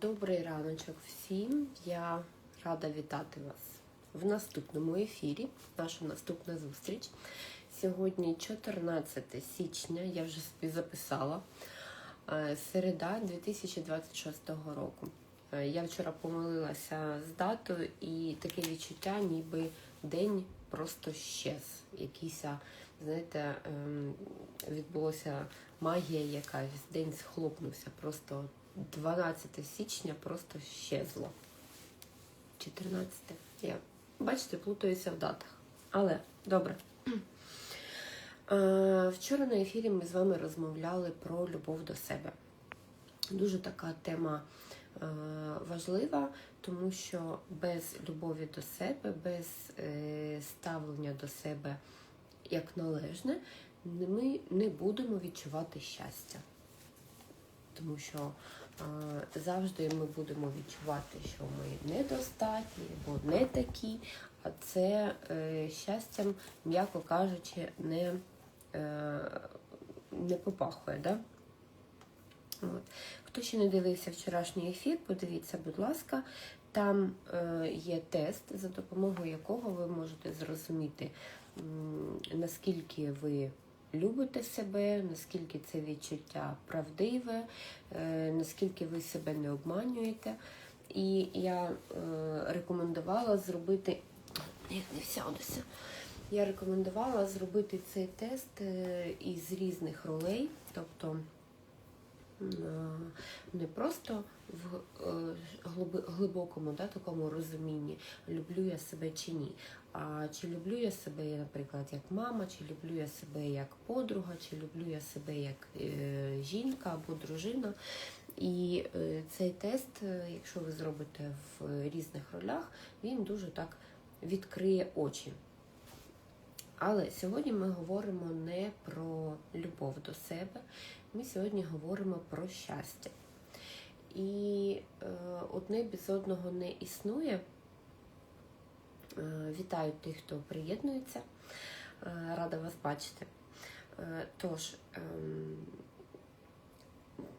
Добрий раночок всім. Я рада вітати вас в наступному ефірі. Наша наступна зустріч. Сьогодні 14 січня, я вже собі записала. е, Середа 2026 року. Е, Я вчора помилилася з датою і таке відчуття, ніби день просто щез. Якийсь, знаєте, ем, відбулася магія якась, день схлопнувся. Просто 12 січня просто щезло. 14. Я, бачите, плутаюся в датах. Але добре. Вчора на ефірі ми з вами розмовляли про любов до себе. Дуже така тема е, важлива, тому що без любові до себе, без е, ставлення до себе як належне, ми не будемо відчувати щастя. Тому що завжди ми будемо відчувати, що ми недостатні або не такі, а це е, щастям, м'яко кажучи, не, е, не попахує. Да? От. Хто ще не дивився вчорашній ефір, подивіться, будь ласка, там е, є тест, за допомогою якого ви можете зрозуміти, наскільки ви любите себе, наскільки це відчуття правдиве, е, наскільки ви себе не обманюєте. І я е, рекомендувала зробити. Як не всядуся. Я рекомендувала зробити цей тест е, із різних ролей, тобто не просто в е, глибокому да, такому розумінні, люблю я себе чи ні. А чи люблю я себе, наприклад, як мама, чи люблю я себе як подруга, чи люблю я себе як е, жінка або дружина. І е, цей тест, якщо ви зробите в різних ролях, він дуже так відкриє очі. Але сьогодні ми говоримо не про любов до себе, ми сьогодні говоримо про щастя. І е, одне без одного не існує. Е, Вітаю тих, хто приєднується. Е, Рада вас бачити. Тож, ем,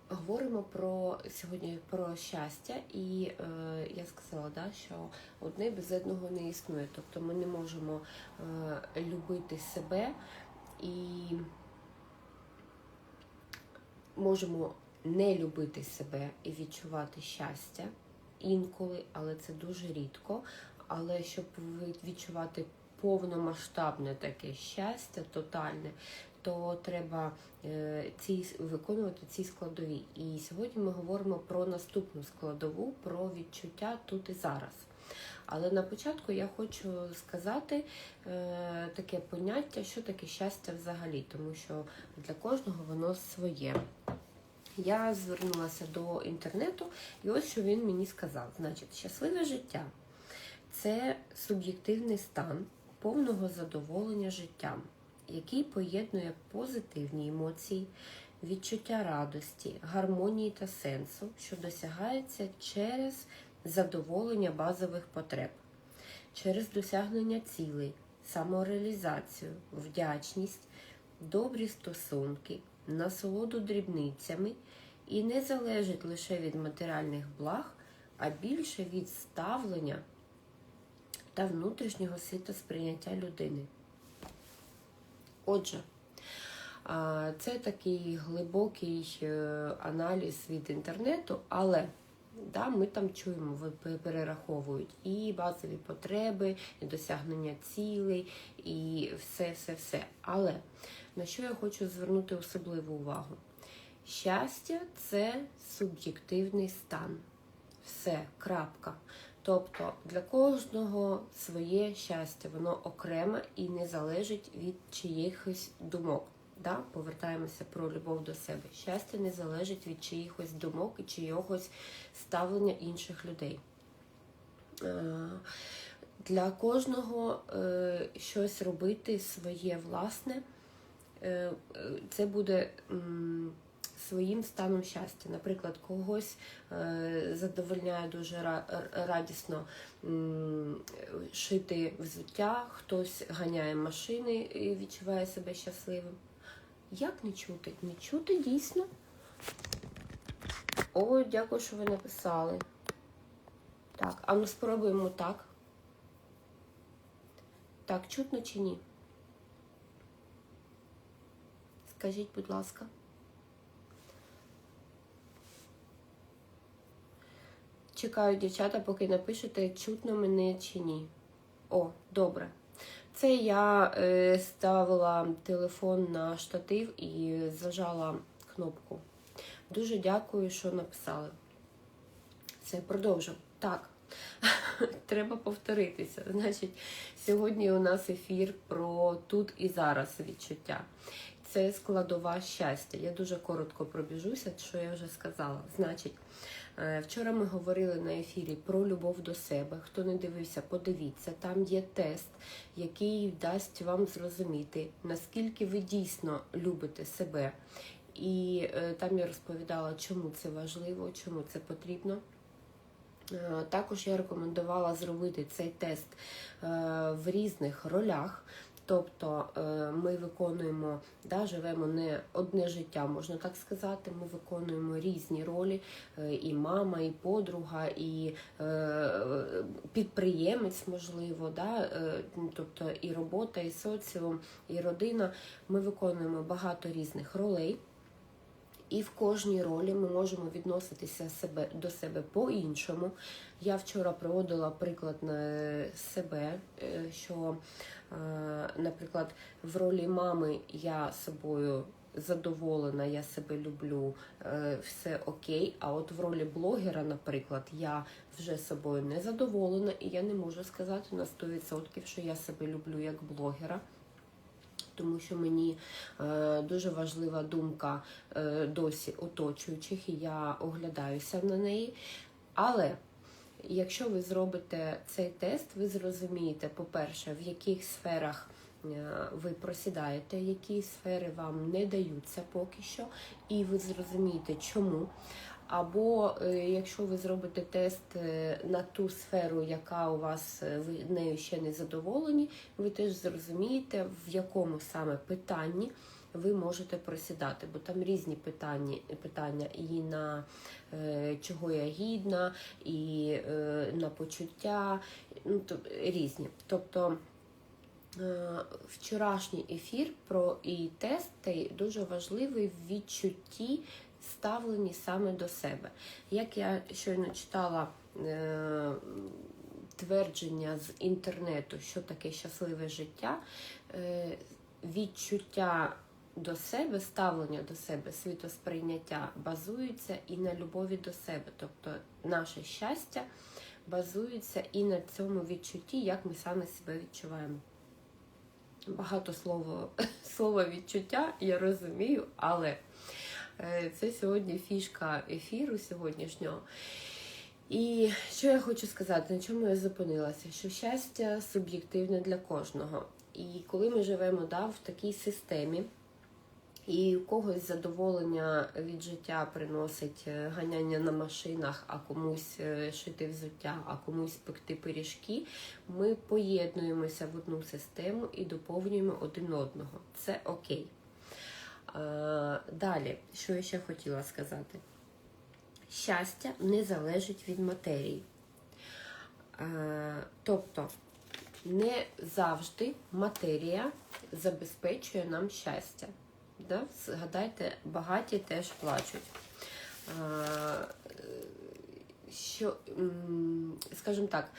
говоримо про сьогодні про щастя, і я сказала, да, що одне без одного не існує. Тобто ми не можемо любити себе і можемо не любити себе і відчувати щастя інколи, але це дуже рідко. Але щоб відчувати повномасштабне таке щастя, тотальне, то треба е, ці, виконувати ці складові. І сьогодні ми говоримо про наступну складову, про відчуття тут і зараз. Але на початку я хочу сказати е, таке поняття, що таке щастя взагалі, тому що для кожного воно своє. Я звернулася до інтернету, і ось що він мені сказав. Значить, щасливе життя це суб'єктивний стан повного задоволення життям, який поєднує позитивні емоції, відчуття радості, гармонії та сенсу, що досягається через задоволення базових потреб, через досягнення цілей, самореалізацію, вдячність, добрі стосунки, насолоду дрібницями і не залежить лише від матеріальних благ, а більше від ставлення та внутрішнього світосприйняття людини. Отже, це такий глибокий е, аналіз від інтернету, але да, ми там чуємо, перераховують і базові потреби, і досягнення цілей, і все, все, все. Але на що я хочу звернути особливу увагу? Щастя це суб'єктивний стан. Все, крапка. Тобто для кожного своє щастя, воно окреме і не залежить від чиїхось думок. Да? Повертаємося про любов до себе. Щастя не залежить від чиїхось думок і чиїхось ставлення інших людей. Е, Для кожного е, щось робити своє власне, це буде своїм станом щастя. Наприклад, когось е, задовольняє дуже радісно шити взуття, хтось ганяє машини і відчуває себе щасливим. Як не чути? Не чути дійсно О, дякую, що ви написали. Так, а ну спробуємо так. Так, чутно чи ні? Скажіть, будь ласка. Чекаю, дівчата, поки напишете, чутно мене чи ні. О, добре. Це я е, ставила телефон на штатив і зажала кнопку. Дуже дякую, що написали. Все, продовжу. Так, треба повторитися. Значить, сьогодні у нас ефір про тут і зараз відчуття. Це складова щастя. Я дуже коротко пробіжуся, що я вже сказала. Значить, е, вчора ми говорили на ефірі про любов до себе. Хто не дивився, подивіться. Там є тест, який дасть вам зрозуміти, наскільки ви дійсно любите себе. І е, там я розповідала, чому це важливо, чому це потрібно. Е, Також я рекомендувала зробити цей тест в різних ролях. Тобто е, ми виконуємо, да, живемо не одне життя, можна так сказати. Ми виконуємо різні ролі, е, і мама, і подруга, і е, підприємець, можливо, да, тобто і робота, і соціум, і родина. Ми виконуємо багато різних ролей. І в кожній ролі ми можемо відноситися себе до себе по-іншому. Я вчора проводила приклад на себе, е, що, е, наприклад, в ролі мами я собою задоволена, я себе люблю, е, все окей. А от в ролі блогера, наприклад, я вже собою не задоволена, і я не можу сказати на 100%, що я себе люблю як блогера тому що мені е, дуже важлива думка е, досі оточуючих, і я оглядаюся на неї. Але якщо ви зробите цей тест, ви зрозумієте, по-перше, в яких сферах е, ви просідаєте, які сфери вам не даються поки що, і ви зрозумієте, чому. Або е, якщо ви зробите тест е, на ту сферу, яка у вас е, ви нею ще не задоволені, ви теж зрозумієте, в якому саме питанні ви можете просідати, бо там різні питання питання і на чого я гідна, і на почуття, ну то різні. Тобто. Вчорашній ефір про і тест дуже важливий в відчутті ставлені саме до себе. Як я щойно читала е, твердження з інтернету, що таке щасливе життя, е, відчуття до себе, ставлення до себе, світосприйняття базується і на любові до себе. Тобто наше щастя базується і на цьому відчутті, як ми саме себе відчуваємо. Багато слова, слова відчуття, я розумію, але це сьогодні фішка ефіру сьогоднішнього. І що я хочу сказати, на чому я зупинилася? Що щастя суб'єктивне для кожного. І коли ми живемо да, в такій системі, і у когось задоволення від життя приносить е, ганяння на машинах, а комусь е, шити взуття, а комусь пекти пиріжки, ми поєднуємося в одну систему і доповнюємо один одного. Це окей. Далі, що я ще хотіла сказати? Щастя не залежить від матерії. Тобто, не завжди матерія забезпечує нам щастя. Да? Згадайте, багаті теж плачуть. Що, скажімо так,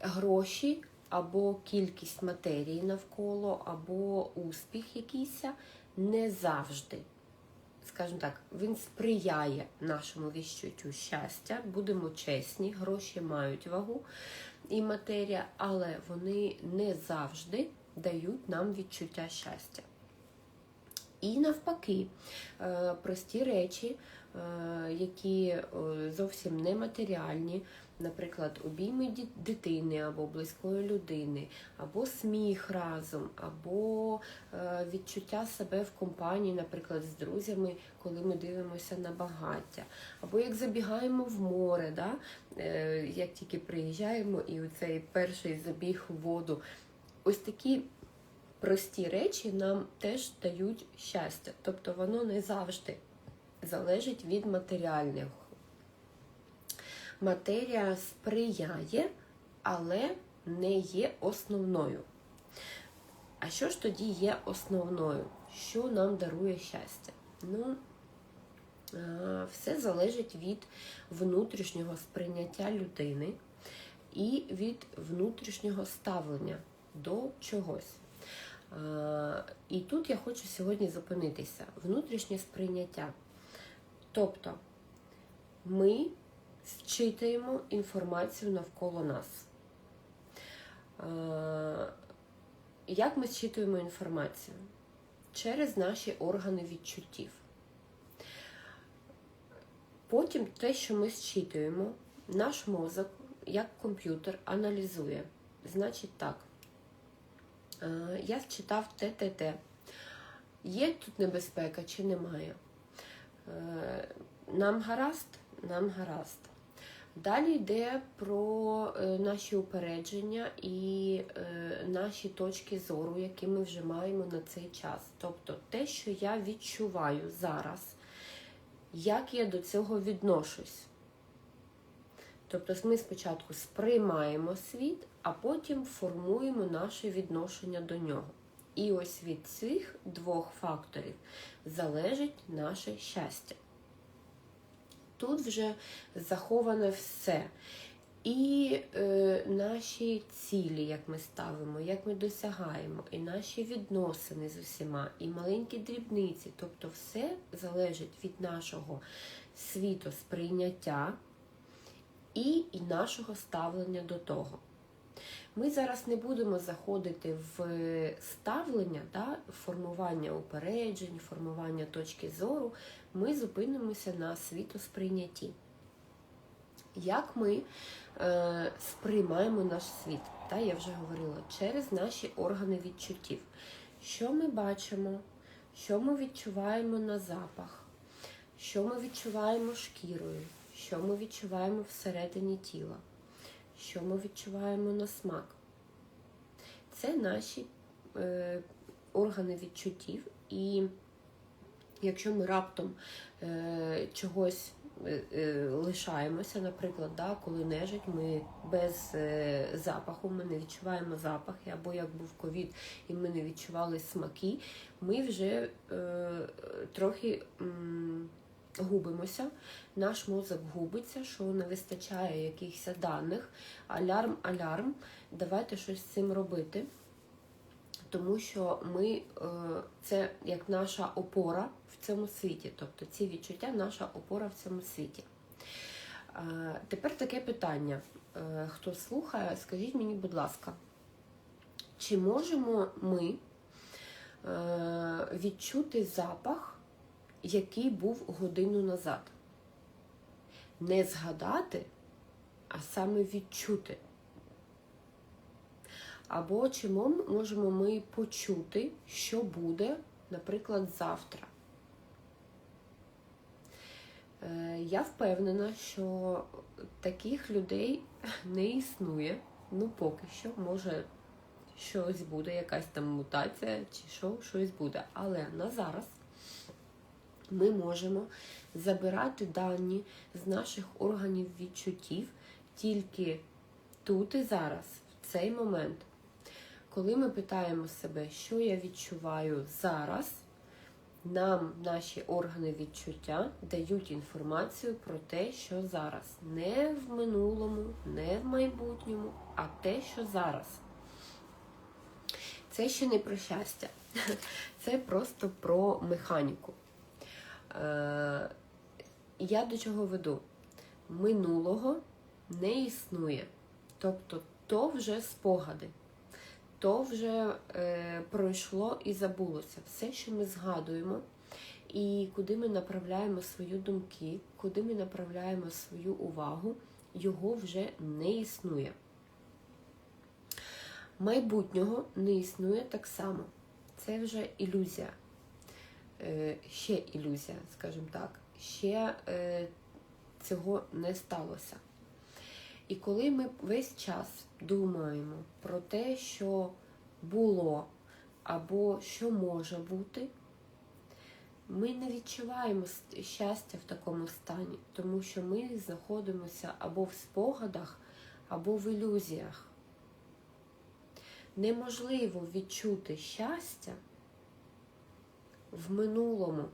гроші або кількість матерії навколо, або успіх якийсь не завжди, скажімо так, він сприяє нашому відчуттю щастя, будемо чесні, гроші мають вагу і матерія, але вони не завжди дають нам відчуття щастя. І навпаки, е, прості речі, які е, зовсім нематеріальні, наприклад, обійми дитини або близької людини, або сміх разом, або е, відчуття себе в компанії, наприклад, з друзями, коли ми дивимося на багаття, або як забігаємо в море, да? Е, як тільки приїжджаємо, і цей перший забіг у воду. Ось такі. Прості речі нам теж дають щастя, тобто воно не завжди залежить від матеріальних. Матерія сприяє, але не є основною. А що ж тоді є основною? Що нам дарує щастя? Ну, все залежить від внутрішнього сприйняття людини і від внутрішнього ставлення до чогось. І тут я хочу сьогодні зупинитися. Внутрішнє сприйняття. Тобто ми зчитуємо інформацію навколо нас. Як ми зчитуємо інформацію? Через наші органи відчуттів. Потім те, що ми зчитуємо, наш мозок, як комп'ютер, аналізує. Значить так, я зчитав ТТТ. Є тут небезпека чи немає? Е, Нам гаразд? Нам гаразд. Далі йде про е, наші упередження і е, наші точки зору, які ми вже маємо на цей час. Тобто те, що я відчуваю зараз, як я до цього відношусь. Тобто ми спочатку сприймаємо світ, а потім формуємо наше відношення до нього. І ось від цих двох факторів залежить наше щастя. Тут вже заховане все. І е, наші цілі, як ми ставимо, як ми досягаємо, і наші відносини з усіма, і маленькі дрібниці. Тобто все залежить від нашого світосприйняття і, і нашого ставлення до того. Ми зараз не будемо заходити в ставлення, да, формування упереджень, формування точки зору. Ми зупинимося на світосприйнятті. Як ми е, сприймаємо наш світ? Та, я вже говорила, через наші органи відчуттів. Що ми бачимо, що ми відчуваємо на запах, що ми відчуваємо шкірою, що ми відчуваємо всередині тіла що ми відчуваємо на смак. Це наші е, органи відчуттів, і якщо ми раптом е, чогось е, е, лишаємося, наприклад, да, коли нежить, ми без е, запаху, ми не відчуваємо запахи, або як був ковід, і ми не відчували смаки, ми вже е, трохи. М губимося, наш мозок губиться, що не вистачає якихось даних. Алярм, алярм, давайте щось з цим робити. Тому що ми, це як наша опора в цьому світі. Тобто ці відчуття наша опора в цьому світі. Тепер таке питання. Хто слухає, скажіть мені, будь ласка, чи можемо ми відчути запах? Який був годину назад. Не згадати, а саме відчути. Або чи можемо ми почути, що буде, наприклад, завтра. Е, я впевнена, що таких людей не існує. Ну, поки що, може, щось буде, якась там мутація, чи що, щось буде. Але на зараз ми можемо забирати дані з наших органів відчуттів тільки тут і зараз, в цей момент. Коли ми питаємо себе, що я відчуваю зараз, нам наші органи відчуття дають інформацію про те, що зараз. Не в минулому, не в майбутньому, а те, що зараз. Це ще не про щастя, це просто про механіку. Е, я до чого веду? Минулого не існує. Тобто то вже спогади, то вже е, пройшло і забулося. Все, що ми згадуємо, і куди ми направляємо свої думки, куди ми направляємо свою увагу, його вже не існує. Майбутнього не існує так само. Це вже ілюзія. Е, ще ілюзія, скажімо так, ще е, цього не сталося. І коли ми весь час думаємо про те, що було або що може бути, Ми не відчуваємо щастя в такому стані, тому що ми знаходимося або в спогадах, або в ілюзіях. Неможливо відчути щастя в минулому.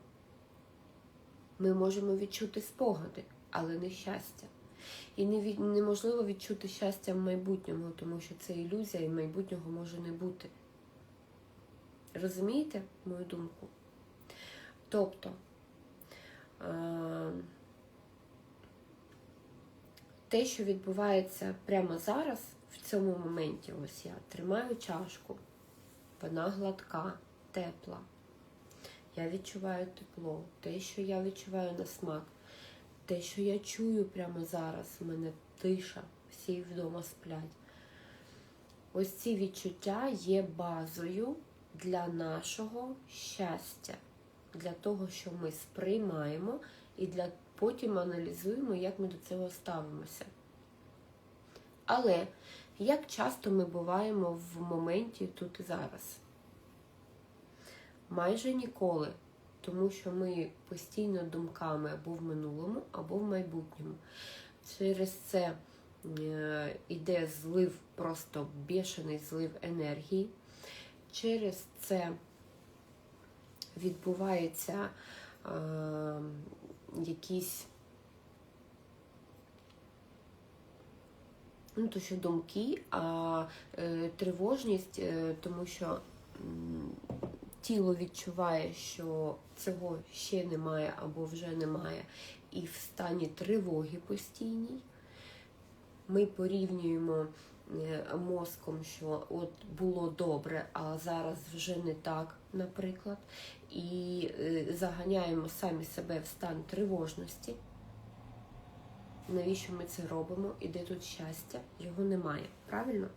Ми можемо відчути спогади, але не щастя. І неможливо відчути щастя в майбутньому, тому що це ілюзія, і майбутнього може не бути. Розумієте мою думку? Тобто е, те, що відбувається прямо зараз, в цьому моменті, ось я тримаю чашку, вона гладка, тепла. Я відчуваю тепло, те, що я відчуваю на смак, те, що я чую прямо зараз, у мене тиша, всі вдома сплять. Ось ці відчуття є базою для нашого щастя, для того, що ми сприймаємо і для потім аналізуємо, як ми до цього ставимося. Але як часто ми буваємо в моменті тут і зараз? Майже ніколи, тому що ми постійно думками або в минулому, або в майбутньому. Через це е, іде злив, просто бешений злив енергії. Через це відбувається е, якісь ну, то що думки, а е, тривожність, е, тому що тіло відчуває, що цього ще немає або вже немає, і в стані тривоги постійній. Ми порівнюємо е, мозком, що от було добре, а зараз вже не так, наприклад, і е, заганяємо самі себе в стан тривожності. Навіщо ми це робимо? І де тут щастя? Його немає. Правильно?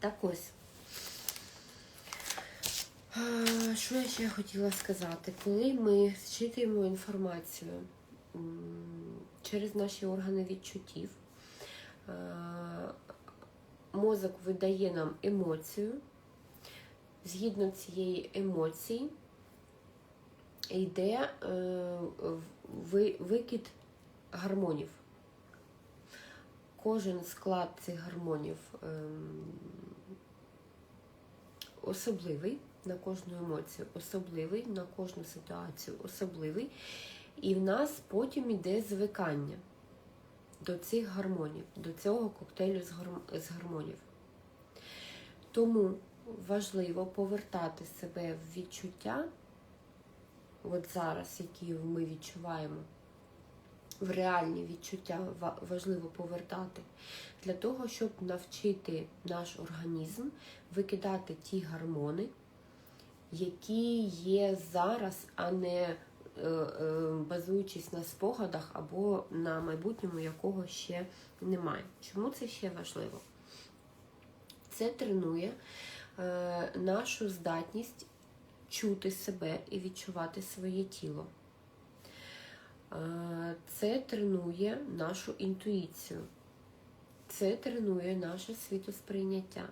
Так ось. Що я ще хотіла сказати? Коли ми зчитуємо інформацію через наші органи відчуттів, мозок видає нам емоцію. Згідно цієї емоції йде е, викид гармонів. Кожен склад цих гармонів ем, особливий на кожну емоцію, особливий на кожну ситуацію, особливий. І в нас потім йде звикання до цих гармонів, до цього коктейлю з гарм- гармонів. Тому важливо повертати себе в відчуття, от зараз, які ми відчуваємо, в реальні відчуття важливо повертати для того, щоб навчити наш організм викидати ті гормони, які є зараз, а не е, е, базуючись на спогадах або на майбутньому, якого ще немає. Чому це ще важливо? Це тренує е, нашу здатність чути себе і відчувати своє тіло. Це тренує нашу інтуїцію. Це тренує наше світосприйняття.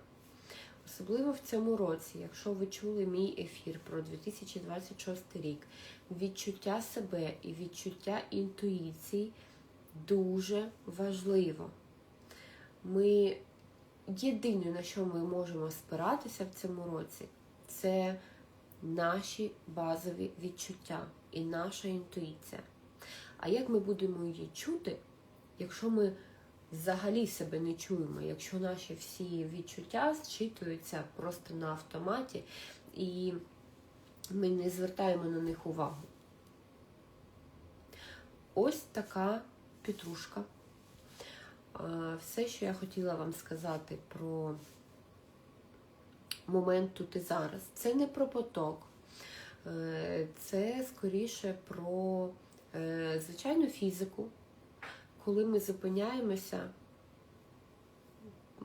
Особливо в цьому році, якщо ви чули мій ефір про 2026 рік, відчуття себе і відчуття інтуїції дуже важливо. Ми єдине, на що ми можемо спиратися в цьому році, це наші базові відчуття і наша інтуїція. А як ми будемо її чути, якщо ми взагалі себе не чуємо, якщо наші всі відчуття зчитуються просто на автоматі, і ми не звертаємо на них увагу? Ось така петрушка. Все, що я хотіла вам сказати про момент тут і зараз. Це не про поток, Е, це скоріше про е, звичайну фізику, коли ми зупиняємося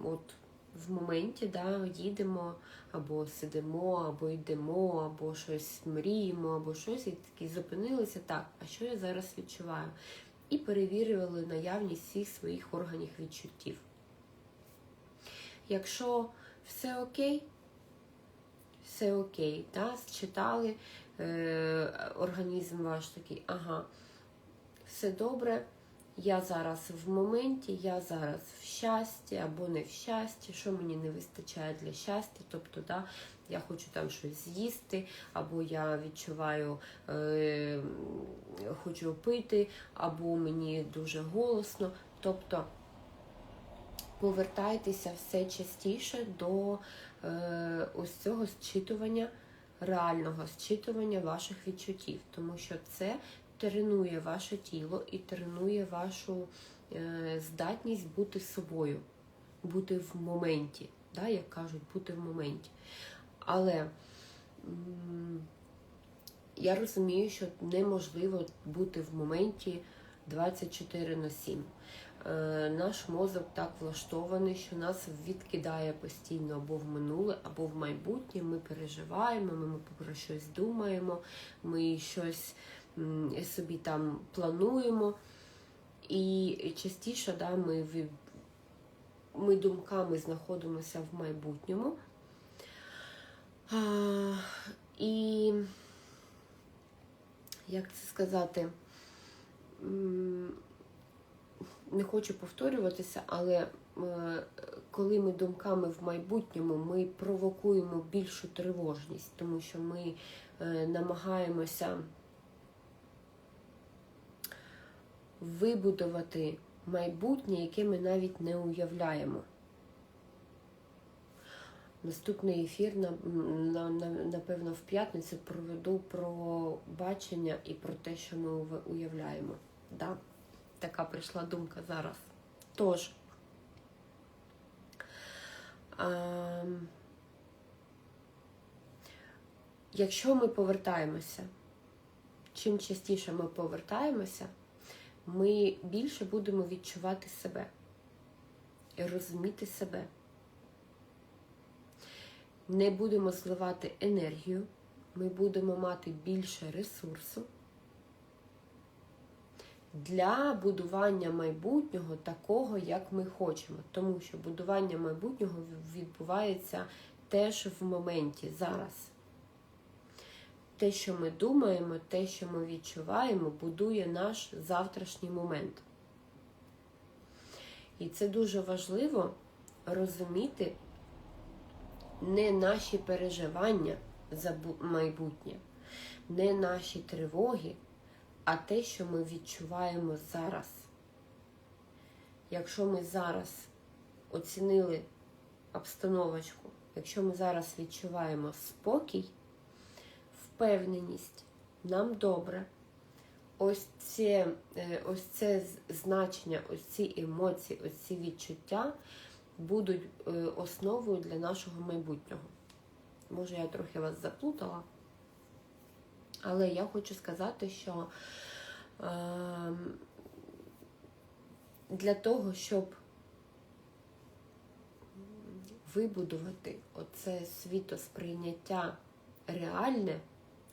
от в моменті, да, їдемо або сидимо, або йдемо, або щось мріємо, або щось, і такі зупинилися так, а що я зараз відчуваю? І перевірювали наявність всіх своїх органів відчуттів. Якщо все окей, все окей. Да? Считали е, організм ваш такий, ага, все добре. Я зараз в моменті, я зараз в щасті або не в щасті, що мені не вистачає для щастя. Тобто, да, я хочу там щось з'їсти, або я відчуваю, е, хочу пити, або мені дуже голосно. Тобто повертайтеся все частіше до е, ось цього зчитування, реального зчитування ваших відчуттів, тому що це тренує ваше тіло і тренує вашу е, здатність бути собою, бути в моменті, да, як кажуть, бути в моменті. Але я розумію, що неможливо бути в моменті 24 на 7. Е, Наш мозок так влаштований, що нас відкидає постійно або в минуле, або в майбутнє. Ми переживаємо, ми про щось думаємо, ми щось собі там плануємо. І частіше да, ми, ми думками знаходимося в майбутньому. І як це сказати? Не хочу повторюватися, але е, коли ми думками в майбутньому, ми провокуємо більшу тривожність, тому що ми е, намагаємося вибудувати майбутнє, яке ми навіть не уявляємо. Наступний ефір, на, на, на, напевно, в п'ятницю проведу про бачення і про те, що ми уявляємо. Да? Така прийшла думка зараз. Тож, а, якщо ми повертаємося, чим частіше ми повертаємося, ми більше будемо відчувати себе розуміти себе. Не будемо зливати енергію, ми будемо мати більше ресурсу для будування майбутнього такого, як ми хочемо. Тому що будування майбутнього відбувається теж в моменті зараз. Те, що ми думаємо, те, що ми відчуваємо, будує наш завтрашній момент. І це дуже важливо розуміти не наші переживання за майбутнє, не наші тривоги, а те, що ми відчуваємо зараз. Якщо ми зараз оцінили обстановочку, якщо ми зараз відчуваємо спокій, впевненість, нам добре, ось це, ось це значення, ось ці емоції, ось ці відчуття будуть е, основою для нашого майбутнього. Може, я трохи вас заплутала, але я хочу сказати, що е, для того, щоб вибудувати оце світосприйняття реальне,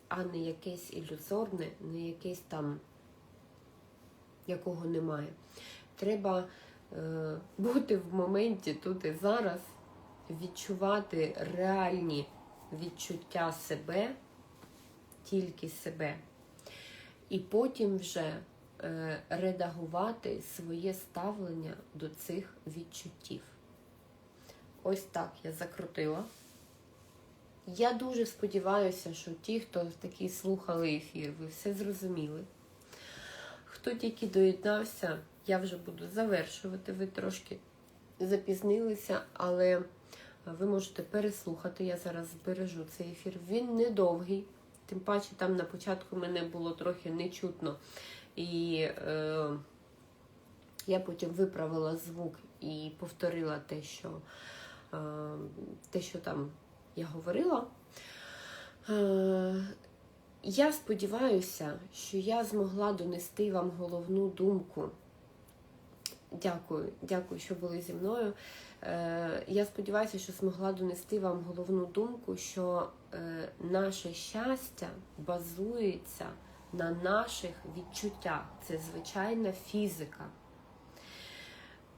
а не якесь ілюзорне, не якесь там, якого немає. Треба е, бути в моменті тут і зараз, відчувати реальні відчуття себе, тільки себе, і потім вже е, редагувати своє ставлення до цих відчуттів. Ось так я закрутила. Я дуже сподіваюся, що ті, хто такі слухали ефір, ви все зрозуміли. Хто тільки доєднався, я вже буду завершувати. Ви трошки запізнилися, але ви можете переслухати. Я зараз збережу цей ефір. Він недовгий, тим паче там на початку мене було трохи нечутно. І е, я потім виправила звук і повторила те, що, е, те, що там я говорила. Е, я сподіваюся, що я змогла донести вам головну думку. Дякую, дякую, що були зі мною. Е, Я сподіваюся, що змогла донести вам головну думку, що е, наше щастя базується на наших відчуттях. Це звичайна фізика.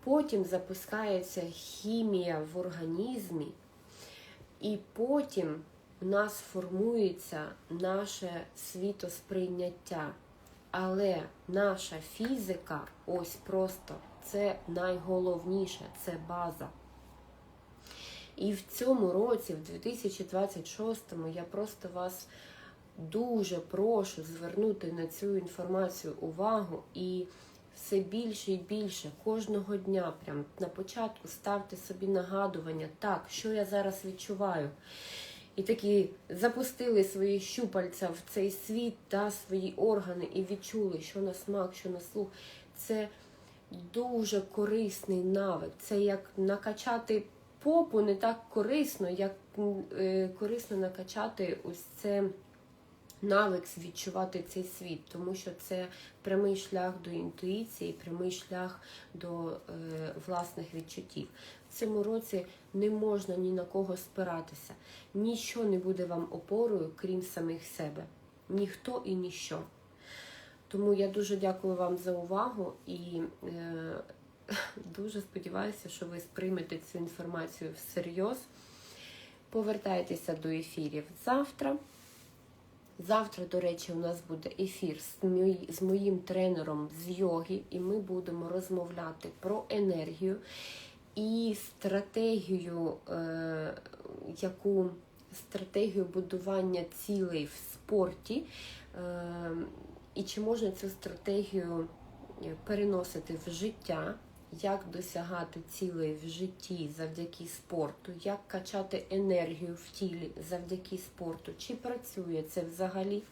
Потім запускається хімія в організмі, і потім у нас формується наше світосприйняття. Але наша фізика, ось просто це найголовніше, це база. І в цьому році, в 2026-му, я просто вас дуже прошу звернути на цю інформацію увагу і все більше і більше кожного дня, прям на початку ставте собі нагадування, так, що я зараз відчуваю. І такі запустили свої щупальця в цей світ та свої органи і відчули, що на смак, що на слух. Це дуже корисний навик. Це як накачати попу не так корисно, як е, корисно накачати ось це навик відчувати цей світ, тому що це прямий шлях до інтуїції, прямий шлях до е, власних відчуттів. В цьому році не можна ні на кого спиратися, ніщо не буде вам опорою, крім самих себе. Ніхто і ніщо. Тому я дуже дякую вам за увагу і е, дуже сподіваюся, що ви сприймете цю інформацію всерйоз. Повертайтеся до ефірів завтра. Завтра, до речі, у нас буде ефір з, моїм тренером з йоги, і ми будемо розмовляти про енергію і стратегію, е, яку стратегію будування цілей в спорті, е, і чи можна цю стратегію переносити в життя як досягати цілей в житті завдяки спорту, як качати енергію в тілі завдяки спорту, чи працює це взагалі.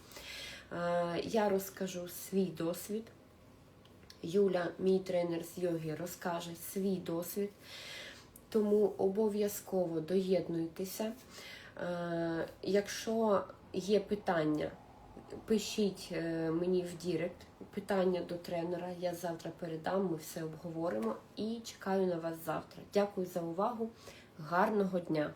Е, я розкажу свій досвід. Юля, мій тренер з йоги, розкаже свій досвід. Тому обов'язково доєднуйтеся. Е, якщо є питання, пишіть е, мені в Дірект питання до тренера. Я завтра передам, ми все обговоримо і чекаю на вас завтра. Дякую за увагу. Гарного дня!